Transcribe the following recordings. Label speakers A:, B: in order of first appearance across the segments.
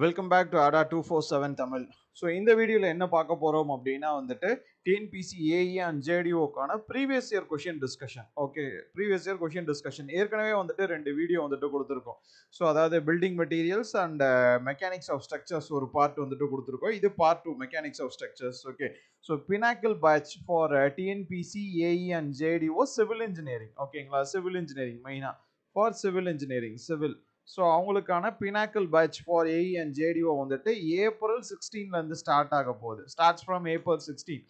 A: Welcome back to Adda two four seven Tamil so இந்த வீடியோவில் என்ன பார்க்க போகிறோம் அப்படின்னா வந்துட்டு TNPSC AE and ஜேடிஓக்கான previous year question discussion okay previous year question discussion ஏற்கனவே வந்துட்டு ரெண்டு வீடியோ வந்துட்டு கொடுத்துருக்கோம். ஸோ அதாவது building materials and mechanics of structures ஒரு பார்ட் வந்துட்டு கொடுத்துருக்கோம். இது part two mechanics of structures okay so pinnacle batch for TNPSC AE and JTO civil engineering ஓகேங்களா சிவில் இன்ஜினியரிங் மெயினாக for civil engineering civil so அவங்களுக்கான pinnacle batch for AE and JTO வந்துட்டு April சிக்ஸ்டீன்லேருந்து start ஆக போகுது. Starts from April sixteen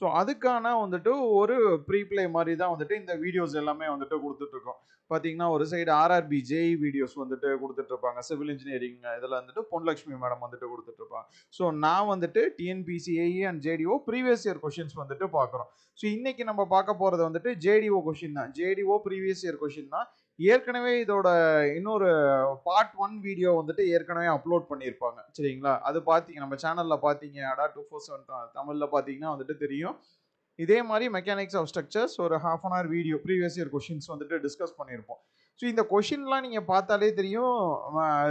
A: so அதுக்கான வந்துட்டு ஒரு ப்ரீப்ளே மாதிரி தான் வந்துட்டு இந்த வீடியோஸ் எல்லாமே வந்துட்டு கொடுத்துட்ருக்கோம். பார்த்தீங்கன்னா ஒரு சைடு ஆர்ஆர்பி ஜேஇ வீடியோஸ் வந்துட்டு கொடுத்துட்ருப்பாங்க. சிவில் இன்ஜினியரிங் இதில் வந்துட்டு பொன்லக்ஷ்மி மேடம் வந்துட்டு கொடுத்துட்ருப்பாங்க. ஸோ நான் வந்துட்டு TNPSC AE and JTO previous year questions வந்துட்டு பார்க்குறோம். ஸோ இன்றைக்கி நம்ம பார்க்க போகிறது வந்துட்டு ஜேடிஓ கொஷின் தான். ஜேடிஓ ப்ரீவியஸ் இயர் கொஷின் தான். ஏற்கனவே இதோட இன்னொரு பார்ட் ஒன் வீடியோ வந்துட்டு ஏற்கனவே அப்லோட் பண்ணியிருப்பாங்க. சரிங்களா? அது பார்த்தீங்க நம்ம சேனலில் பார்த்தீங்க அடா டூ ஃபோர் செவன் தமிழில் பார்த்தீங்கன்னா வந்துட்டு தெரியும். இதே மாதிரி மெக்கானிக்ஸ் ஆஃப் ஸ்ட்ரக்சர்ஸ் ஒரு half an hour video previous year questions வந்துட்டு டிஸ்கஸ் பண்ணியிருப்போம். ஸோ இந்த கொஷின்லாம் நீங்கள் பார்த்தாலே தெரியும்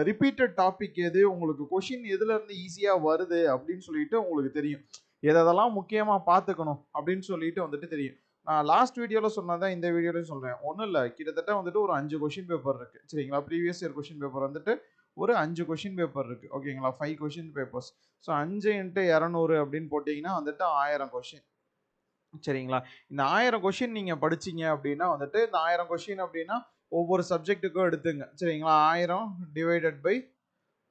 A: ரிப்பீட்டட் டாபிக் எது உங்களுக்கு கொஷின் எதுலேருந்து ஈஸியாக வருது அப்படின்னு சொல்லிட்டு உங்களுக்கு தெரியும். எதெல்லாம் முக்கியமாக பார்த்துக்கணும் அப்படின்னு சொல்லிட்டு வந்துட்டு தெரியும். நான் லாஸ்ட் வீடியோவில் சொன்னதான் இந்த வீடியோலையும் சொல்கிறேன் ஒன்றும் இல்லை கிட்டத்தட்ட வந்துட்டு ஒரு அஞ்சு கொஷின் பேப்பர் இருக்குது சரிங்களா? ப்ரீவியஸ் இயர் கொஷின் பேப்பர் வந்துட்டு ஒரு அஞ்சு கொஷின் பேப்பர் இருக்குது ஓகேங்களா ஃபைவ் கொஷின் பேப்பர்ஸ் ஸோ அஞ்சு இன்ட்டு இரநூறு அப்படின்னு போட்டிங்கன்னா வந்துட்டு ஆயிரம் கொஷின் சரிங்களா? இந்த ஆயிரம் கொஷின் நீங்கள் படிச்சீங்க அப்படின்னா வந்துட்டு இந்த ஆயிரம் கொஷின் அப்படின்னா ஒவ்வொரு சப்ஜெக்ட்டுக்கும் எடுத்துங்க. சரிங்களா? ஆயிரம் டிவைடட் பை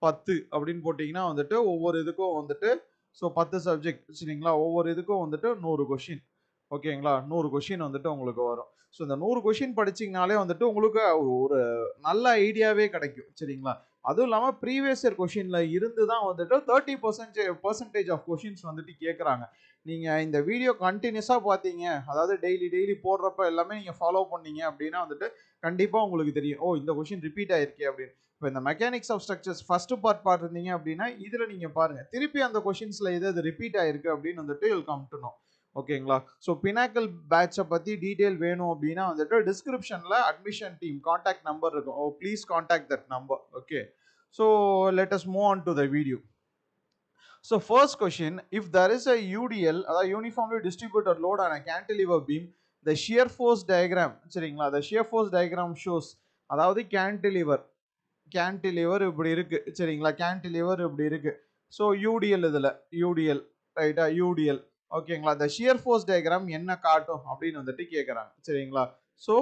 A: பத்து அப்படின்னு போட்டிங்கன்னா வந்துட்டு ஒவ்வொரு இதுக்கும் வந்துட்டு ஸோ பத்து சப்ஜெக்ட் சரிங்களா? ஒவ்வொரு இதுக்கும் வந்துட்டு நூறு கொஷின் ஓகேங்களா? நூறு கொஷின் வந்துட்டு உங்களுக்கு வரும். ஸோ இந்த நூறு கொஷின் படிச்சிங்கனாலே வந்துட்டு உங்களுக்கு ஒரு நல்ல ஐடியாவே கிடைக்கும். சரிங்களா? அதுவும் இல்லாமல் ப்ரீவியஸ் இயர் கொஷினில் இருந்து தான் வந்துட்டு thirty percentage percentage of questions வந்துட்டு கேட்குறாங்க நீங்கள் இந்த வீடியோ கண்டினியூஸாக பார்த்தீங்க அதாவது டெய்லி டெய்லி போடுறப்ப எல்லாமே நீங்கள் ஃபாலோ பண்ணீங்க அப்படின்னா வந்துட்டு கண்டிப்பாக உங்களுக்கு தெரியும். ஓ இந்த கொஷின் ரிப்பீட் ஆயிருக்கே அப்படின்னு. இப்போ இந்த mechanics of structures first part பார்த்துருந்தீங்க அப்படின்னா இதில் நீங்கள் பாருங்கள் திருப்பி அந்த கொஷின்ஸில் எது அது ரிப்பீட் ஆயிருக்கு அப்படின்னு வந்துட்டு இல் கம் டு நோ ஓகேங்களா? ஸோ பினாக்கல் பேட்சை பற்றி டீட்டெயில் வேணும் அப்படின்னா வந்துட்டு டிஸ்கிரிப்ஷனில் அட்மிஷன் டீம் காண்டாக்ட் நம்பர் இருக்கும். ஓ please contact that number okay so let us move on to the video so first question if there is a UDL அதாவது uniformly distributor load on a cantilever beam the shear force diagram சரிங்களா? The shear force diagram shows அதாவது cantilever cantilever இப்படி இருக்குது சரிங்களா? Cantilever இப்படி இருக்குது so UDL இதில் UDL ரைட்டா யூடிஎல் ஓகேங்களா? இந்த ஷியர் ஃபோர்ஸ் டயக்ராம் என்ன காட்டும் அப்படின்னு வந்துட்டு கேட்குறாங்க சரிங்களா? ஸோ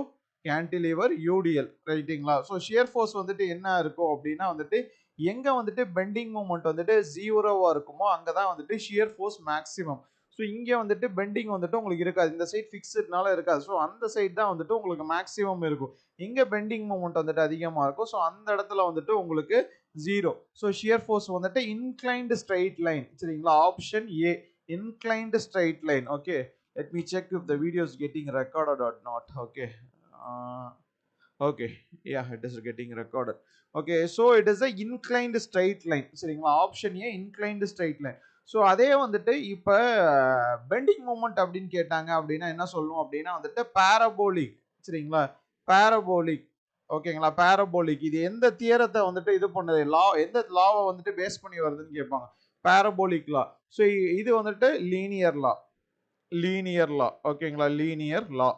A: கேன்டிலீவர் யூடிஎல் ரைட்டுங்களா ஸோ ஷியர் ஃபோர்ஸ் வந்துட்டு என்ன இருக்கும் அப்படின்னா வந்துட்டு எங்கே வந்துட்டு பெண்டிங் மூமெண்ட் வந்துட்டு ஜீரோவாக இருக்குமோ அங்கே தான் வந்துட்டு ஷியர் ஃபோர்ஸ் மேக்ஸிமம் ஸோ இங்கே வந்துட்டு பெண்டிங் வந்துட்டு உங்களுக்கு இருக்காது. இந்த சைட் ஃபிக்ஸ்டுனால இருக்காது. ஸோ அந்த சைட் தான் வந்துட்டு உங்களுக்கு மேக்ஸிமம் இருக்கும். இங்கே பெண்டிங் மூமெண்ட் வந்துட்டு அதிகமாக இருக்கும். ஸோ அந்த இடத்துல வந்துட்டு உங்களுக்கு ஜீரோ ஸோ ஷியர் ஃபோர்ஸ் வந்துட்டு இன்க்ளைன்டு ஸ்ட்ரைட் லைன் சரிங்களா? Option A inclined straight line okay let me check if the video is getting recorded or not okay uh, okay yeah it is getting recorded okay so it is a inclined straight line சரிங்களா option A inclined straight line so அதே வந்துட்டு இப்போ bending moment அப்படின்னு கேட்டாங்க அப்படின்னா என்ன சொல்லுவோம் அப்படின்னா வந்துட்டு பேரபோலிக் சரிங்களா பேரபோலிக் ஓகேங்களா பேரபோலிக் இது எந்த தியரத்தை வந்துட்டு இது பண்ணுது லா எந்த லாவை வந்துட்டு பேஸ் பண்ணி வருதுன்னு கேட்பாங்க பேரபோலிக் லா ஸோ இது வந்துட்டு லீனியர் லா லீனியர் லா ஓகேங்களா linear law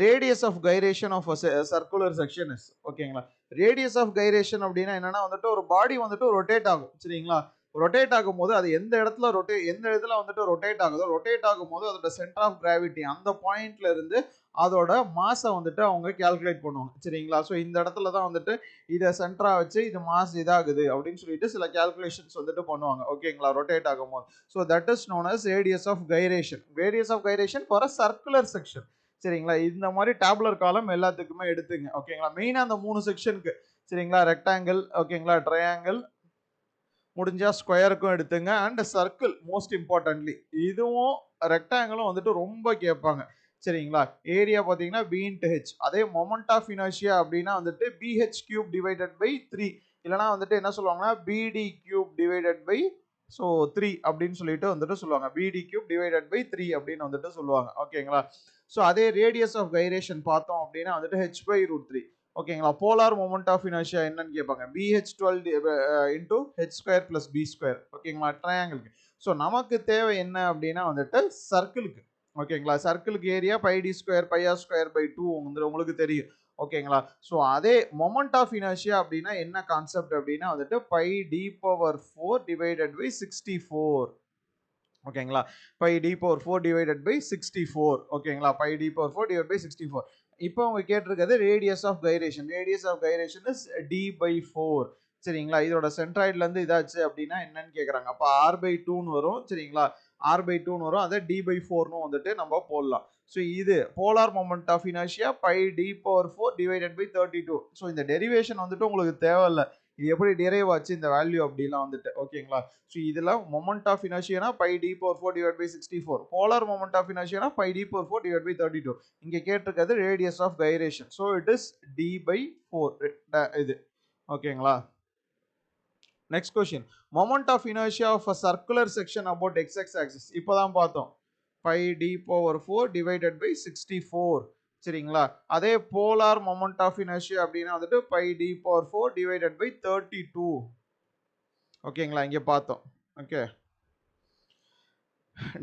A: radius of gyration of circular section is ஓகேங்களா ரேடியஸ் ஆஃப் கைரேஷன் அப்படின்னா என்னன்னா வந்துட்டு ஒரு பாடி வந்துட்டு ரொட்டேட் ஆகும். சரிங்களா? ரொட்டேட் ஆகும்போது அது எந்த இடத்துல ரொட்டே எந்த இடத்துல வந்துட்டு ரொட்டேட் ஆகுதோ ரொட்டேட் ஆகும்போது அதோட சென்டர் ஆஃப் கிராவிட்டி அந்த பாயிண்ட்ல இருந்து அதோட மாஸை வந்துட்டு அவங்க கேல்குலேட் பண்ணுவாங்க. சரிங்களா? ஸோ இந்த இடத்துல தான் வந்துட்டு இதை சென்டராக வச்சு இது மாஸ் இதாகுது அப்படின்னு சொல்லிட்டு சில கேல்குலேஷன்ஸ் வந்துட்டு பண்ணுவாங்க. ஓகேங்களா ரொட்டேட் ஆகும்போது so that is known as radius of gyration radius of gyration for a circular section சரிங்களா? இந்த மாதிரி டேப்லர் காலம் எல்லாத்துக்குமே எடுத்துங்க. ஓகேங்களா மெயினாக அந்த மூணு செக்ஷனுக்கு சரிங்களா? ரெக்டாங்கிள் ஓகேங்களா ட்ரையாங்கிள் முடிஞ்சா ஸ்கொயருக்கும் எடுத்துங்க. அண்ட் சர்க்கிள் மோஸ்ட் இம்பார்ட்டன்ட்லி இதுவும் ரெக்டாங்கிளும் வந்துட்டு ரொம்ப கேட்பாங்க. சரிங்களா? ஏரியா பார்த்தீங்கன்னா பி இன்ட்டு ஹெச் அதே மொமெண்ட் ஆஃப் இனர்ஷியா அப்படின்னா வந்துட்டு BH cube divided by three இல்லைனா வந்துட்டு என்ன சொல்லுவாங்கன்னா BD cube divided by so three அப்படின்னு சொல்லிட்டு வந்துட்டு சொல்லுவாங்க. பிடி கியூப் டிவைடட் பை த்ரீ அப்படின்னு வந்துட்டு சொல்லுவாங்க. ஓகேங்களா ஸோ அதே ரேடியஸ் ஆஃப் கைரேஷன் பார்த்தோம் அப்படின்னா வந்துட்டு ஹெச் பை ரூட் த்ரீ ஓகேங்களா போலார் மொமெண்ட் ஆஃப் இனர்ஷியா என்னன்னு கேட்பாங்க. BH twelve into H square plus B square ஓகேங்களா ட்ரையாங்கிளுக்கு ஸோ நமக்கு தேவை என்ன அப்படின்னா வந்துட்டு சர்க்கிளுக்கு ஓகேங்களா? சர்க்கிளுக்கு ஏரியா பை டி ஸ்கொயர் பையா ஸ்கொயர் பை டூ வந்து உங்களுக்கு தெரியும். ஓகேங்களா? ஸோ அதே மொமெண்ட் ஆஃப் இனர்ஷியா அப்படின்னா என்ன கான்செப்ட் அப்படின்னா வந்துட்டு pi D power four divided by sixty four ஓகேங்களா? Pi D power four divided by sixty four ஓகேங்களா? Pi D power four divide by sixty four இப்போ அவங்க கேட்டிருக்கிறது radius of gyration radius of gyration is D by four சரிங்களா? இதோட சென்ட்ராய்ட்லேருந்து இதாச்சு அப்படின்னா என்னன்னு கேட்குறாங்க அப்போ ஆர் பை டூன்னு வரும். சரிங்களா? ஆர் பை டூன்னு வரும். அதை டி பை ஃபோர்னு வந்துட்டு நம்ம போடலாம். ஸோ இது polar moment of inertia pi D power four divided by thirty two so இந்த டெரிவேஷன் வந்துட்டு உங்களுக்கு தேவையில்ல. இது எப்படி டிரைவ் ஆச்சு இந்த வேல்யூ அப்படிலாம் வந்துட்டு. ஓகேங்களா ஸோ இதெல்லாம் moment of இனர்ஷியனா pi D power four divide by sixty four polar moment of இனர்ஷியனா pi D power four divide by thirty two இங்கே கேட்டிருக்கிறது radius of gyration so it is D by four இது. ஓகேங்களா next question moment of inertia of a circular section about X X axis இப்போ தான் பார்த்தோம். Five D power four divided by sixty four சரிங்களா? அதே polar moment of inertia அப்படின்னா வந்துட்டு pi D power four divided by thirty two ஓகேங்களா? இங்கே பார்த்தோம். Okay.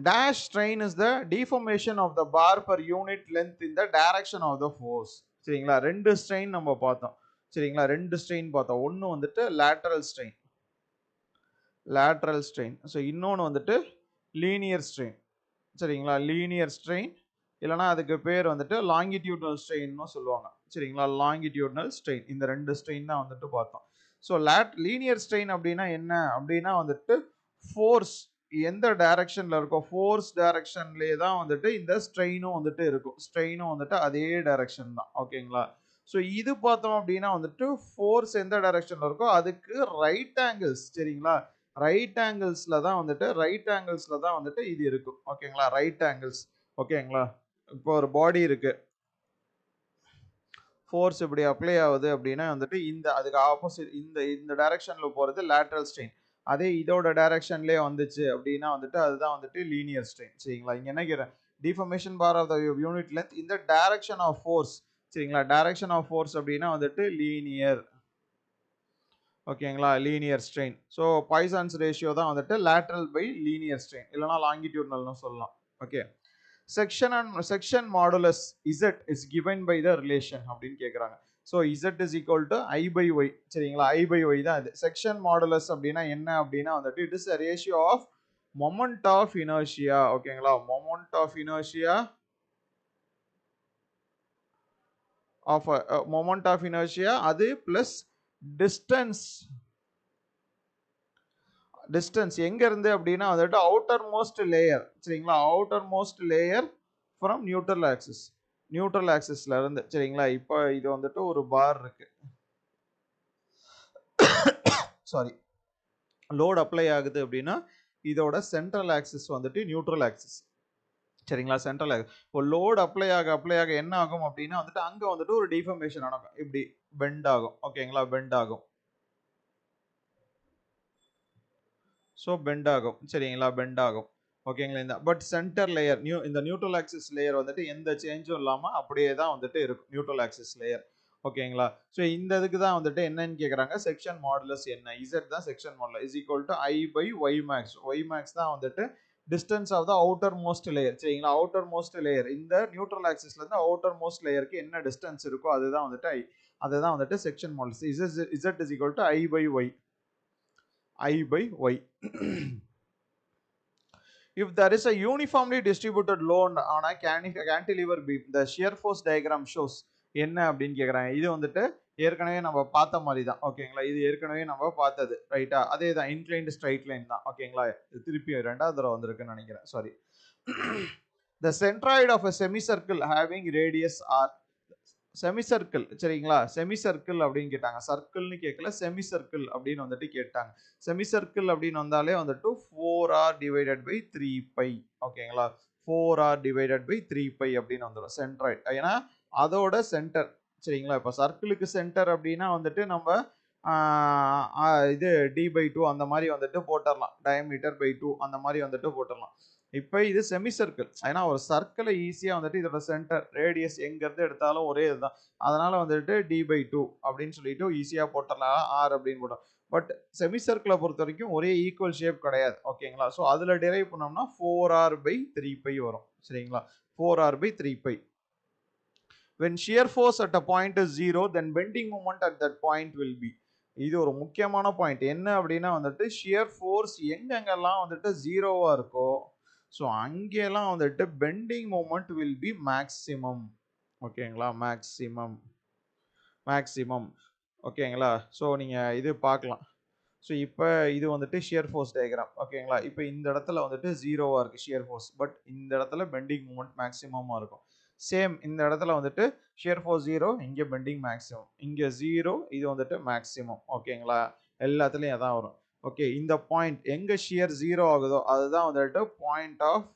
A: Dash strain is the deformation of the bar per unit length in the direction of the force. சரிங்களா? ரெண்டு strain நம்ம பார்த்தோம். சரிங்களா? ரெண்டு ஸ்ட்ரெயின் பார்த்தோம். ஒன்று வந்துட்டு lateral strain lateral strain so இன்னொன்று வந்துட்டு லீனியர் ஸ்ட்ரெயின் சரிங்களா? லீனியர் ஸ்ட்ரெயின் இல்லைனா அதுக்கு பேர் வந்துட்டு லாங்கிடியூட்னல் ஸ்ட்ரெயின்னு சொல்லுவாங்க. சரிங்களா? லாங்கிடியூட்னல் ஸ்ட்ரெயின் இந்த ரெண்டு ஸ்ட்ரெயின் தான் வந்துட்டு பார்த்தோம். ஸோ லேட் லீனியர் ஸ்ட்ரெயின் அப்படின்னா என்ன? அப்படின்னா வந்துட்டு ஃபோர்ஸ் எந்த டைரக்ஷனில் இருக்கோ ஃபோர்ஸ் டைரக்ஷன்லேயே தான் வந்துட்டு இந்த ஸ்ட்ரெயினும் வந்துட்டு இருக்கும். ஸ்ட்ரெயினும் வந்துட்டு அதே டைரக்ஷன் தான். ஓகேங்களா? ஸோ இது பார்த்தோம் அப்படின்னா வந்துட்டு ஃபோர்ஸ் எந்த டைரக்ஷனில் இருக்கோ அதுக்கு ரைட் ஆங்கிள்ஸ் சரிங்களா? ரைட் ஆங்கிள்ஸில் தான் வந்துட்டு ரைட் ஆங்கிள்ஸில் தான் வந்துட்டு இது இருக்கும். ஓகேங்களா ரைட் ஆங்கிள்ஸ் ஓகேங்களா இப்போ ஒரு பாடி இருக்குது ஃபோர்ஸ் இப்படி அப்ளை ஆகுது அப்படின்னா வந்துட்டு இந்த அதுக்கு ஆப்போசிட் இந்த இந்த டைரெக்ஷனில் போகிறது லேட்ரல் ஸ்ட்ரெயின் அதே இதோட டைரக்ஷன்லேயே வந்துச்சு அப்படின்னா வந்துட்டு அதுதான் வந்துட்டு லீனியர் ஸ்ட்ரெயின் சரிங்களா? இங்கே என்ன கேட்குறேன் deformation per of the unit length இந்த டைரக்ஷன் ஆஃப் ஃபோர்ஸ் சரிங்களா? டைரக்ஷன் ஆஃப் ஃபோர்ஸ் அப்படின்னா வந்துட்டு லீனியர் ஓகேங்களா? Linear strain so Poisson's ratio தான் வந்துட்டு லேட்ரல் பை லீனியர் ஸ்ட்ரெயின் இல்லைனா லாங்கிடியூட்னல்னு சொல்லலாம். Okay section and section modulus Z is given by the relation அப்படின்னு கேட்குறாங்க so Z is equal to I by Y சரிங்களா? ஐ பை ஒய் தான் இது செக்ஷன் மாடுலஸ் அப்படின்னா என்ன அப்படின்னா வந்துட்டு it is a ratio of moment of inertia ஓகேங்களா? Moment of inertia of moment of inertia அது பிளஸ் டிஸ்டன்ஸ் டிஸ்டன்ஸ் எங்கேருந்து அப்படின்னா வந்துட்டு அவுட்டர் மோஸ்ட் லேயர் சரிங்களா? Outer most layer from neutral axis neutral ஆக்சிஸ்ல இருந்து சரிங்களா? இப்போ இது வந்துட்டு ஒரு பார் இருக்கு. சாரி லோட் அப்ளை ஆகுது அப்படின்னா இதோட சென்ட்ரல் ஆக்சிஸ் வந்துட்டு நியூட்ரல் ஆக்சிஸ் சரிங்களா? சென்ட்ரல் ஆக்சிஸ் இப்போ லோடு அப்ளை ஆக அப்ளை ஆக என்ன ஆகும் அப்படின்னா வந்துட்டு அங்கே வந்துட்டு ஒரு டிஃபர்மேஷன் நடக்கும் இப்படி பெண்ட் ஆகும். ஓகேங்களா பெண்ட் ஆகும். ஸோ பெண்ட் ஆகும். சரிங்களா? பெண்ட் ஆகும். ஓகேங்களா இந்த பட் சென்டர் லேயர் நியூ இந்த நியூட்ரல் ஆக்சிஸ் லேயர் வந்துட்டு எந்த சேஞ்சும் இல்லாமல் அப்படியே தான் வந்துட்டு இருக்கும். நியூட்ரல் ஆக்சிஸ் லேயர் ஓகேங்களா ஸோ இந்த இதுக்கு தான் வந்துட்டு என்னன்னு கேட்குறாங்க? செக்ஷன் மாடுலஸ் என்ன? இசட் தான் section modulus is equal to I by Y max Y max தான் வந்துட்டு distance of the outer most layer சரிங்களா? அவுட்டர் மோஸ்ட் லேயர் இந்த நியூட்ரல் ஆக்சிஸ்லேருந்து அவுட்டர் மோஸ்ட் லேயருக்கு என்ன டிஸ்டன்ஸ் இருக்கோ அதுதான் வந்துட்டு ஐ அதுதான் வந்துட்டு section models Z Z is equal to I by Y I by Y if there is a uniformly distributed load on a cantilever beam, the shear force diagram shows என்ன அப்படின்னு கேட்குறாங்க இது வந்துட்டு ஏற்கனவே நம்ம பார்த்த மாதிரி தான் ஓகேங்களா? இது ஏற்கனவே நம்ம பார்த்தது ரைட்டா? அதே தான் இன்க்ளைன்டு ஸ்ட்ரைட் லைன் தான். ஓகேங்களா? இது திருப்பி ரெண்டாவது தடவை வந்திருக்குன்னு நினைக்கிறேன். Sorry the centroid of a semi circle having radius R semi circle சரிங்களா? செமி சர்க்கிள் அப்படின்னு கேட்டாங்க. சர்க்கிள்னு கேட்கல செமி சர்க்கிள் அப்படின்னு வந்துட்டு கேட்டாங்க. செமி சர்க்கிள் அப்படின்னு வந்தாலே வந்துட்டு four R divided by three pi ஓகேங்களா? Four R divided by three pi அப்படின்னு வந்துடும் சென்ட்ராய்ட் ஏன்னா அதோட சென்டர் சரிங்களா? இப்போ சர்க்கிளுக்கு சென்டர் அப்படின்னா வந்துட்டு நம்ம இது டி பை டூ அந்த மாதிரி வந்துட்டு போட்டுடலாம் டயமீட்டர் பை டூ அந்த மாதிரி வந்துட்டு போட்டுடலாம் இப்போ இது செமி சர்க்கிள் ஏன்னா ஒரு சர்க்கிளை ஈஸியாக வந்துட்டு இதோட சென்டர் ரேடியஸ் எங்கேருந்து எடுத்தாலும் ஒரே இதுதான். அதனால் வந்துட்டு டி பை டூ அப்படின்னு சொல்லிட்டு ஈஸியாக போட்டுடலாம் ஆர் அப்படின்னு போட்டோம் பட் செமி சர்க்கிளை பொறுத்த வரைக்கும் ஒரே ஈக்குவல் ஷேப் கிடையாது. ஓகேங்களா? ஸோ அதில் டிரைவ் பண்ணோம்னா four R by three pi வரும். சரிங்களா? Four R by three pi when shear force at a point is zero then bending moment at that point will be. இது ஒரு முக்கியமான பாயிண்ட் என்ன அப்படின்னா வந்துட்டு ஷியர் ஃபோர்ஸ் எங்கெங்கெல்லாம் வந்துட்டு ஜீரோவாக இருக்கோ ஸோ அங்கெல்லாம் வந்துட்டு bending moment will be maximum ஓகேங்களா? மேக்ஸிமம் மேக்ஸிமம் ஓகேங்களா? ஸோ நீங்கள் இது பார்க்கலாம். ஸோ இப்போ இது வந்துட்டு ஷியர் ஃபோர்ஸ் டயக்ராம் ஓகேங்களா? இப்போ இந்த இடத்துல வந்துட்டு ஜீரோவாக இருக்குது ஷியர் ஃபோர்ஸ் பட் இந்த இடத்துல பெண்டிங் மூமெண்ட் மேக்ஸிமமாக இருக்கும். சேம் இந்த இடத்துல வந்துட்டு ஷியர் ஃபோர்ஸ் ஜீரோ இங்கே பெண்டிங் மேக்ஸிமம் இங்கே ஜீரோ இது வந்துட்டு மேக்ஸிமம் ஓகேங்களா எல்லாத்துலேயும் அதான் வரும். ஓகே இந்த பாயிண்ட் எங்கே ஷியர் ஜீரோ ஆகுதோ அதுதான் வந்துட்டு பாயிண்ட் ஆஃப்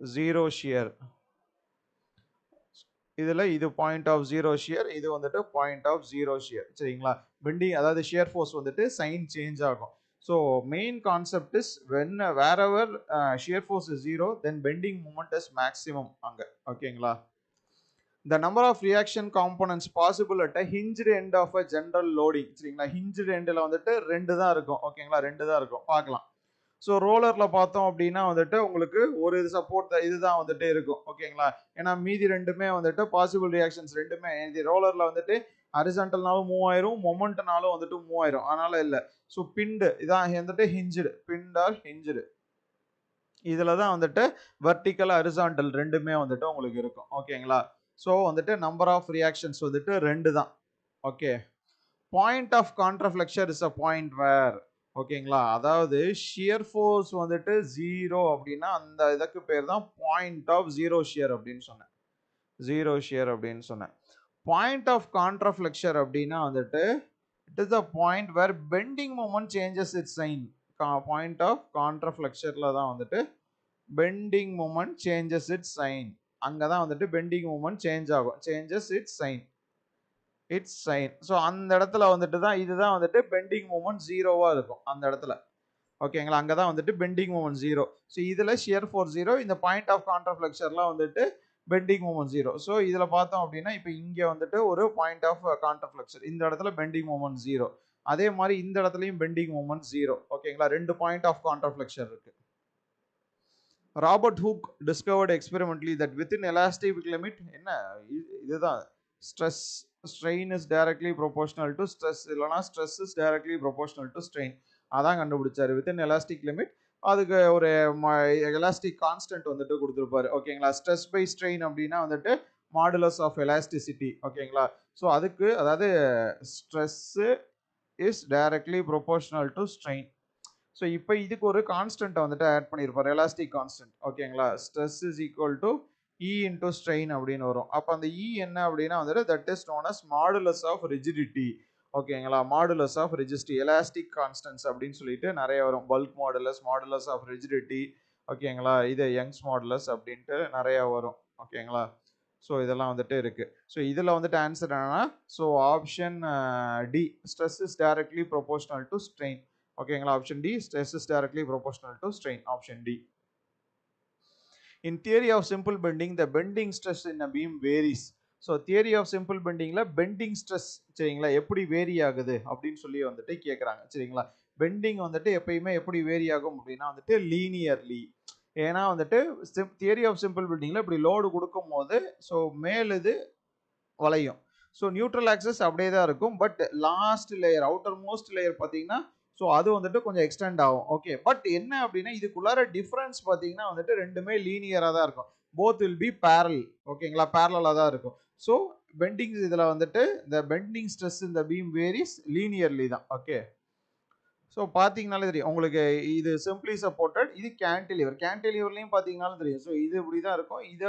A: ஜீரோ ஷியர் இதில் இது பாயிண்ட் ஆஃப் ஜீரோ ஷியர் இது வந்துட்டு பாயிண்ட் ஆஃப் ஜீரோ ஷியர் சரிங்களா? பெண்டிங் அதாவது ஷியர் ஃபோர்ஸ் வந்துட்டு சைன் சேஞ்ச் ஆகும். So main concept is when where ever shear force is zero then bending moment is maximum அங்கே. ஓகேங்களா the number of reaction components possible at a hinged end of a general loading. சரிங்களா? hinged endல வந்துட்டு ரெண்டு தான் இருக்கும். ஓகேங்களா ரெண்டு தான் இருக்கும். பார்க்கலாம். ஸோ ரோலரில் பார்த்தோம் அப்படின்னா வந்துட்டு உங்களுக்கு ஒரு இது சப்போர்ட் இதுதான் வந்துட்டு இருக்கும். ஓகேங்களா ஏன்னா மீதி ரெண்டுமே வந்துட்டு பாசிபிள் ரியாக்ஷன்ஸ் ரெண்டுமே. இது ரோலரில் வந்துட்டு ஹரிசாண்டல்னாலும் மூவாயிரும் மொமெண்ட்னாலும் வந்துட்டு மூவாயிரும். அதனால இல்லை. ஸோ பிண்டு இதான் வந்துட்டு ஹிஞ்சுடு பிண்ட் ஆர் ஹிஞ்சுடு இதில் தான் வந்துட்டு வெர்டிக்கல் அரிசாண்டல் ரெண்டுமே வந்துட்டு உங்களுக்கு இருக்கும். ஓகேங்களா ஸோ வந்துட்டு நம்பர் ஆஃப் ரியாக்ஷன்ஸ் வந்துட்டு ரெண்டு தான். Okay point of contraflexure is a point where ஓகேங்களா அதாவது ஷியர் ஃபோர்ஸ் வந்துட்டு ஜீரோ அப்படின்னா அந்த இதுக்கு பேர் தான் பாயிண்ட் ஆஃப் ஜீரோ ஷியர் அப்படின்னு சொன்னேன். ஜீரோ ஷியர் அப்படின்னு சொன்னேன். பாயிண்ட் ஆஃப் கான்ட்ராஃப்ளெக்ஷர் அப்படின்னா வந்துட்டு it is the point where bending moment changes it sign point of கான்ட்ராஃப்ளெக்ஷரில் தான் வந்துட்டு bending moment changes it sign அங்கே தான் வந்துட்டு பெண்டிங் மூமெண்ட் சேஞ்ச் ஆகும். Changes its sign its sign so அந்த இடத்துல வந்துட்டு தான் இதுதான் வந்துட்டு பெண்டிங் மூமெண்ட் ஜீரோவாக இருக்கும் அந்த இடத்துல. ஓகேங்களா அங்கே தான் வந்துட்டு பெண்டிங் மூமெண்ட் ஜீரோ ஸோ இதில் ஷியர் ஃபோர் ஜீரோ இந்த பாயிண்ட் ஆஃப் கான்ட்ரஃப்ளெக்சர்லாம் வந்துட்டு பெண்டிங் மூமெண்ட் ஜீரோ ஸோ இதில் பார்த்தோம் அப்படின்னா இப்போ இங்கே வந்துட்டு ஒரு பாயிண்ட் ஆஃப் கான்ட்ரஃப்ளெக்சர் இந்த இடத்துல பெண்டிங் மூமெண்ட் ஜீரோ அதே மாதிரி இந்த இடத்துலையும் பெண்டிங் மூமெண்ட் ஜீரோ ஓகேங்களா ரெண்டு பாயிண்ட் ஆஃப் கான்ட்ரஃப்ளெக்சர் இருக்கு. Robert Hooke discovered experimentally that within elastic limit என்ன? இதுதான். Stress strain is directly proportional to stress இல்லைனா stress is directly proportional to strain அதான் கண்டுபிடிச்சாரு. வித்தின் எலாஸ்டிக் லிமிட் அதுக்கு ஒரு எலாஸ்டிக் கான்ஸ்டன்ட் வந்துட்டு கொடுத்துருப்பாரு. ஓகேங்களா ஸ்ட்ரெஸ் பை ஸ்ட்ரெயின் அப்படின்னா வந்துட்டு மாடுலஸ் ஆஃப் எலாஸ்டிசிட்டி ஓகேங்களா ஸோ அதுக்கு அதாவது stress is directly proportional to strain so இப்போ இதுக்கு ஒரு கான்ஸ்டண்ட்டை வந்துட்டு ஆட் பண்ணியிருப்பார் எலாஸ்டிக் கான்ஸ்டன்ட் ஓகேங்களா stress is equal to E into strain அப்படின்னு வரும். அப்போ அந்த இ என்ன அப்படின்னா வந்துட்டு that is known as modulus of rigidity ஓகேங்களா? Modulus of rigidity elastic constants அப்படின்னு சொல்லிட்டு நிறைய வரும். Bulk modulus modulus of rigidity ஓகேங்களா? இது யங்ஸ் மாடுலஸ் அப்படின்ட்டு நிறைய வரும். ஓகேங்களா? ஸோ இதெல்லாம் வந்துட்டு இருக்கு. ஸோ இதில் வந்துட்டு ஆன்சர் என்னன்னா so option D stress is directly proportional to strain ஓகேங்களா? Option D stress is directly proportional to strain option D in theory of simple bending the bending stress in a beam varies so theory of simple பெண்டிங்கில் bending stress சரிங்களா? எப்படி vary ஆகுது? அப்படின்னு சொல்லி வந்துட்டு கேட்குறாங்க சரிங்களா? பெண்டிங் வந்துட்டு எப்பயுமே எப்படி வேரி ஆகும் அப்படின்னா வந்துட்டு லீனியர்லி ஏன்னா வந்துட்டு தியரி ஆஃப் சிம்பிள் பில்டிங்கில் இப்படி லோடு கொடுக்கும் போது ஸோ மேல் இது வளையும். ஸோ நியூட்ரல் ஆக்சஸ் அப்படியே தான் இருக்கும். But last layer outer most layer பார்த்தீங்கன்னா ஸோ அது வந்துட்டு கொஞ்சம் எக்ஸ்டெண்ட் ஆகும். ஓகே பட் என்ன அப்படின்னா இதுக்குள்ளார டிஃப்ரென்ஸ் பார்த்தீங்கன்னா வந்துட்டு ரெண்டுமே லீனியராக தான் இருக்கும். போத் வில் பி பேரல் ஓகேங்களா பேரலாக தான் இருக்கும். ஸோ பெண்டிங்ஸ் இதில் வந்துட்டு இந்த பெண்டிங் ஸ்ட்ரெஸ் இந்த பீம் வேரிஸ் லீனியர்லி தான். ஓகே ஸோ பார்த்தீங்கனாலே தெரியும். உங்களுக்கு இது சிம்பிளி சப்போர்ட்டட் இது கேன்டிலிவர் கேன்டிலிவர்லையும் பார்த்தீங்கனாலும் தெரியும். ஸோ இது இப்படி தான் இருக்கும். இது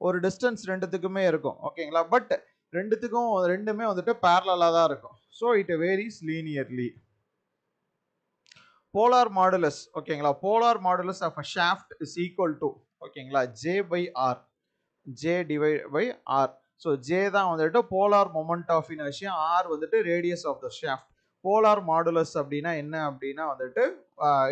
A: ஒரு டிஸ்டன்ஸ் ரெண்டுத்துக்குமே இருக்கும். ஓகேங்களா பட் ரெண்டுத்துக்கும் ரெண்டுமே வந்துட்டு பேரலாக தான் இருக்கும். So it varies linearly polar modulus ஓகேங்களா polar modulus of a shaft is equal to ஓகேங்களா J by R J divide by R so J தான் வந்துட்டு polar moment of inertia R வந்துட்டு radius of the shaft polar modulus அப்படின்னா என்ன அப்படின்னா வந்துட்டு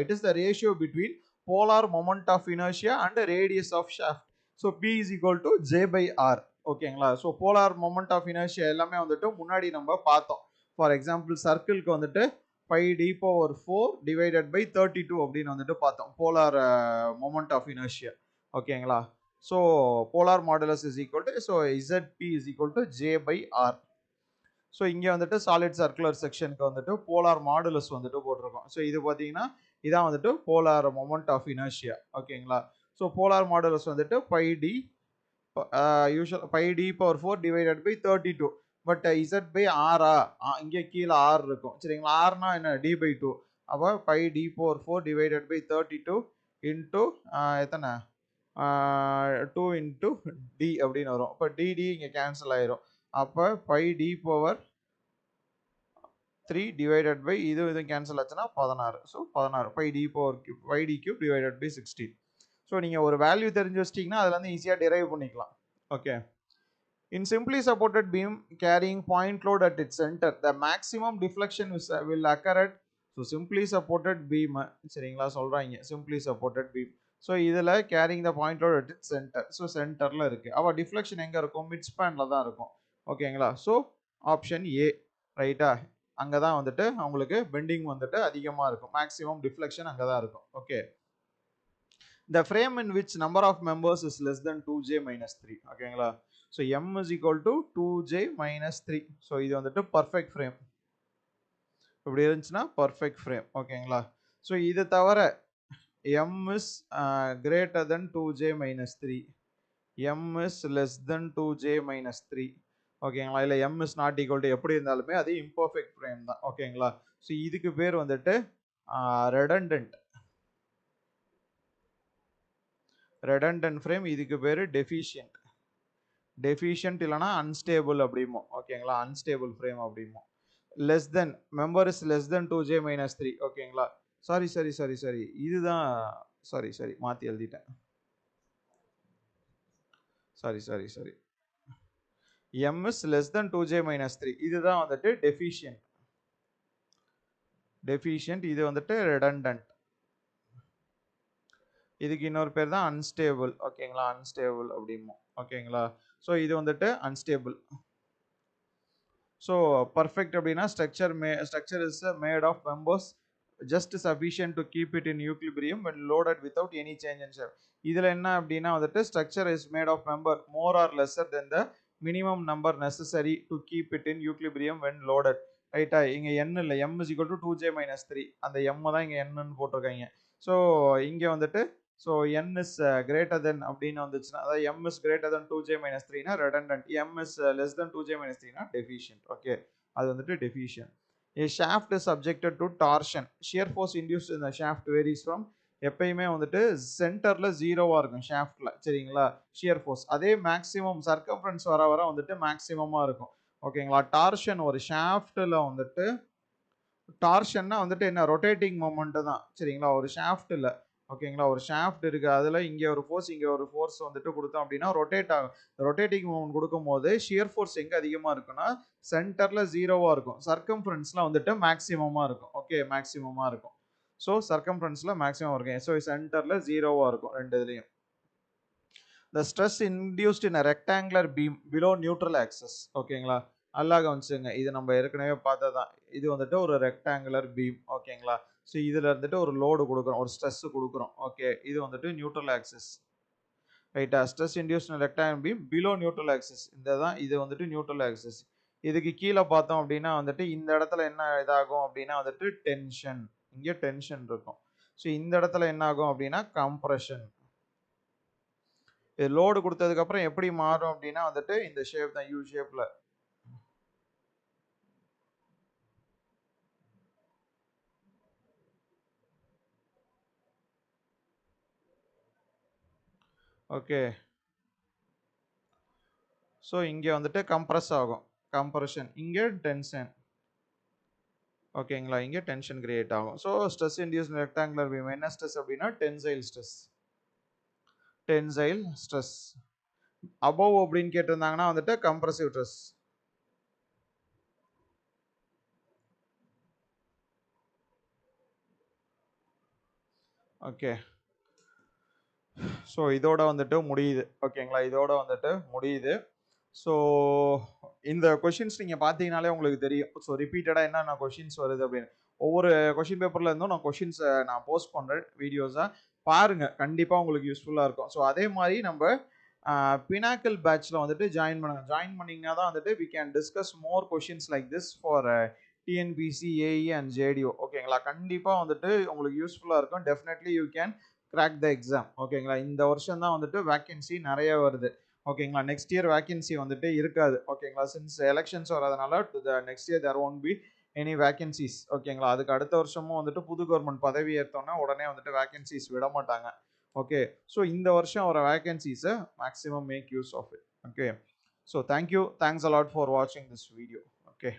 A: it is the ratio between polar moment of inertia and radius of shaft so P is equal to J by R ஓகேங்களா so polar moment of inertia எல்லாமே வந்துட்டு முன்னாடி நம்ம பார்த்தோம். ஃபார் எக்ஸாம்பிள் சர்க்கிள்க்கு வந்துட்டு five D power four divided by thirty two அப்படின்னு வந்துட்டு பார்த்தோம். போலார் மொமெண்ட் ஆஃப் இனர்ஷியா ஓகேங்களா so polar modulus is equal to so ZP is equal to J by R so இங்கே வந்துட்டு சாலிட் சர்க்குலர் செக்ஷனுக்கு வந்துட்டு போலார் மாடுலஸ் வந்துட்டு போட்டிருக்கோம். ஸோ இது பார்த்தீங்கன்னா இதான் வந்துட்டு போலார் மொமெண்ட் ஆஃப் இனர்ஷியா ஓகேங்களா ஸோ போலார் மாடுலஸ் வந்துட்டு pi D usual pi D power four divided by thirty two but Z by ஆரா இங்கே கீழே ஆர் இருக்கும். சரிங்களா? ஆர்னா என்ன? டி பை டூ அப்போ pi D power four divided by thirty two into எத்தனை? டூ இன்ட்டு டி அப்படின்னு வரும். இப்போ டிடி இங்கே கேன்சல் ஆயிரும். அப்போ five D power three divided by இது இது கேன்சல் ஆச்சுன்னா பதினாறு. ஸோ பதினாறு. Five D power cube five D cube divided by sixteen so நீங்கள் ஒரு வேல்யூ தெரிஞ்சு வச்சிட்டிங்கன்னா அதில் வந்து ஈஸியாக டிரைவ் பண்ணிக்கலாம். Okay in simply supported beam carrying point load at it center the maximum deflection will occur at so simply supported beam சரிங்களா? சொல்கிறாங்க சிம்பிளி சப்போர்ட்டட் பீம் ஸோ இதில் கேரிங் த பாயிண்டோட இட் சென்டர் ஸோ சென்டரில் இருக்குது அவள் deflection எங்கே இருக்கும்? Mid ஸ்பேனில் தான் இருக்கும். ஓகேங்களா ஸோ ஆப்ஷன் ஏ ரைட்டா அங்கே தான் வந்துட்டு அவங்களுக்கு பெண்டிங் வந்துட்டு அதிகமாக இருக்கும். மேக்ஸிமம் டிஃப்ளெக்ஷன் அங்கே தான் இருக்கும். Okay the frame in which number of members is less then two J minus three ஓகேங்களா so M is equal to two J minus three so இது வந்துட்டு பர்ஃபெக்ட் ஃப்ரேம் இப்படி இருந்துச்சுன்னா பர்ஃபெக்ட் ஃப்ரேம் ஓகேங்களா so இது தவிர M is uh, greater two J minus three m is less than two J minus three ஓகேங்களா இல்லை M is not equal to எப்படி இருந்தாலுமே அது இம்பர்ஃபெக்ட் ஃப்ரேம் தான். ஓகேங்களா ஸோ இதுக்கு பேர் வந்துட்டு ரெடண்டன்ட் ரெடண்டன்ட் ஃப்ரேம் இதுக்கு பேர் டெஃபிஷியன்ட் டெஃபிஷியன்ட் இல்லைனா அன்ஸ்டேபிள் அப்படிமோ. ஓகேங்களா unstable frame அப்படிமோ. Less then member is less then two J minus three ஓகேங்களா சாரி சாரி சாரி சாரி. இதுதான் சாரி சாரி. மாற்றி எழுதிட்டேன். Sorry sorry sorry. M is less then two J minus three இதுதான் வந்துட்டு deficient deficient இது வந்துட்டு ரெடண்டன்ட் இதுக்கு இன்னொரு பேர் தான் அன்ஸ்டேபிள் ஓகேங்களா? அன்ஸ்டேபிள் அப்படிமோ ஓகேங்களா? ஸோ இது வந்துட்டு அன்ஸ்டேபிள் ஸோ பர்ஃபெக்ட் அப்படின்னா structure may structure is made of members just sufficient to keep it in equilibrium when loaded without any change in shape இதில் என்ன அப்படின்னா வந்துட்டு structure is made of member more or lesser then the minimum number necessary to keep it in equilibrium when loaded ரைட்டா இங்கே N இல்லை. M is equal to two J minus three அந்த M தான் இங்கே என்னன்னு போட்டிருக்காங்க. ஸோ இங்கே வந்துட்டு so N is greater then அப்படின்னு வந்துச்சுன்னா அதாவது M is greater then two J minus த்ரீனா redundant M is less then two J minus த்ரீனா deficient okay அது வந்துட்டு deficient A is subjected to to torsion shear force in இந்த shaft varies from எப்பயுமே வந்துட்டு சென்டரில் ஜீரோவாக இருக்கும் ஷாஃப்டில் சரிங்களா? ஷியர் ஃபோர்ஸ் அதே மேக்ஸிமம் சர்க்கம்ஃபரன்ஸ் வர வர வந்துட்டு மேக்ஸிமமாக இருக்கும். ஓகேங்களா? டார்ஷன் ஒரு ஷாஃப்டில் வந்துட்டு டார்ஷன்னா வந்துட்டு என்ன? ரொட்டேட்டிங் மூமெண்ட்டு தான். சரிங்களா? ஒரு ஷாஃப்டில் ஓகேங்களா? ஒரு ஷாஃப்ட் இருக்குது அதில் இங்கே ஒரு ஃபோர்ஸ் இங்கே ஒரு ஃபோர்ஸ் வந்துட்டு கொடுத்தோம் அப்படின்னா ரொட்டேட் ஆகும். ரொட்டேட்டிங் மூமெண்ட் கொடுக்கும்போது ஷியர் ஃபோர்ஸ் எங்கே அதிகமாக இருக்குன்னா சென்டரில் ஜீரோவாக இருக்கும். சர்க்கம்ஃபரன்ஸில் வந்துட்டு மேக்ஸிமமாக இருக்கும். ஓகே மேக்ஸிமமாக இருக்கும். ஸோ சர்க்கம்ஃபரன்ஸில் மேக்ஸிமம் இருக்கும். ஸோ சென்டரில் ஜீரோவாக இருக்கும் ரெண்டு இதுலேயும். The stress induced in a rectangular beam below neutral axis ஓகேங்களா? நல்லா கவனிச்சுங்க இது நம்ம ஏற்கனவே பார்த்ததான் இது வந்துட்டு ஒரு ரெக்டாங்குலர் பீம் ஓகேங்களா? ஸோ இதில் இருந்துட்டு ஒரு லோடு கொடுக்குறோம் ஒரு ஸ்ட்ரெஸ்ஸு கொடுக்குறோம். ஓகே இது வந்துட்டு நியூட்ரல் ஆக்சஸ் ரைட்டா stress induce rectangular beam below neutral axis இந்த தான் இது வந்துட்டு நியூட்ரல் ஆக்சஸ் இதுக்கு கீழே பார்த்தோம் அப்படின்னா வந்துட்டு இந்த இடத்துல என்ன இதாகும் அப்படின்னா வந்துட்டு டென்ஷன் இங்கே டென்ஷன் இருக்கும். ஸோ இந்த இடத்துல என்ன ஆகும் அப்படின்னா கம்ப்ரெஷன் இது லோடு கொடுத்ததுக்கப்புறம் எப்படி மாறும் அப்படின்னா வந்துட்டு இந்த ஷேப் தான் யூ ஷேப்பில் ஓகே. ஸோ இங்கே வந்துட்டு கம்ப்ரஸ் ஆகும். கம்ப்ரஷன் இங்கே டென்ஷன் ஓகேங்களா? இங்கே டென்ஷன் கிரியேட் ஆகும். So stress induce rectangular beam என்ன ஸ்ட்ரெஸ் அப்படின்னா tensile stress tensile stress above அப்படின்னு கேட்டிருந்தாங்கன்னா வந்துட்டு கம்ப்ரசிவ் ஸ்ட்ரெஸ் ஓகே ஸோ இதோட வந்துட்டு முடியுது. ஓகேங்களா இதோட வந்துட்டு முடியுது. ஸோ இந்த கொஷின்ஸ் நீங்கள் பார்த்தீங்கனாலே உங்களுக்கு தெரியும். ஸோ ரிப்பீட்டடாக என்னென்ன கொஷின்ஸ் வருது அப்படின்னு. ஒவ்வொரு கொஷின் பேப்பரில் இருந்தும் நான் கொஷின்ஸை நான் போஸ்ட் பண்ணுறேன் வீடியோஸாக பாருங்கள் கண்டிப்பாக உங்களுக்கு யூஸ்ஃபுல்லாக இருக்கும். ஸோ அதே மாதிரி நம்ம பினாக்கல் பேட்ச்சில் வந்துட்டு ஜாயின் பண்ணுங்கள் ஜாயின் பண்ணிங்கன்னா தான் வந்துட்டு we can discuss more questions like this for TNPSC AE and JDO ஓகேங்களா கண்டிப்பாக வந்துட்டு உங்களுக்கு யூஸ்ஃபுல்லாக இருக்கும். Definitely you can crack the exam ஓகேங்களா இந்த வருஷம் தான் வந்துட்டு வேக்கன்சி நிறைய வருது. ஓகேங்களா நெக்ஸ்ட் இயர் வேக்கன்சி வந்துட்டு இருக்காது. ஓகேங்களா சின்ஸ் எலெக்ஷன்ஸ் வரதுனால next year there won't be any vacancies ஓகேங்களா அதுக்கு அடுத்த வருஷமும் வந்துட்டு புது கவர்மெண்ட் பதவி ஏற்றோன்னா உடனே வந்துட்டு வேக்கன்சிஸ் விட மாட்டாங்க. ஓகே ஸோ இந்த வருஷம் வர வேக்கன்சிஸை maximum make use of it okay so thank you thanks a lot for வாட்சிங் திஸ் வீடியோ ஓகே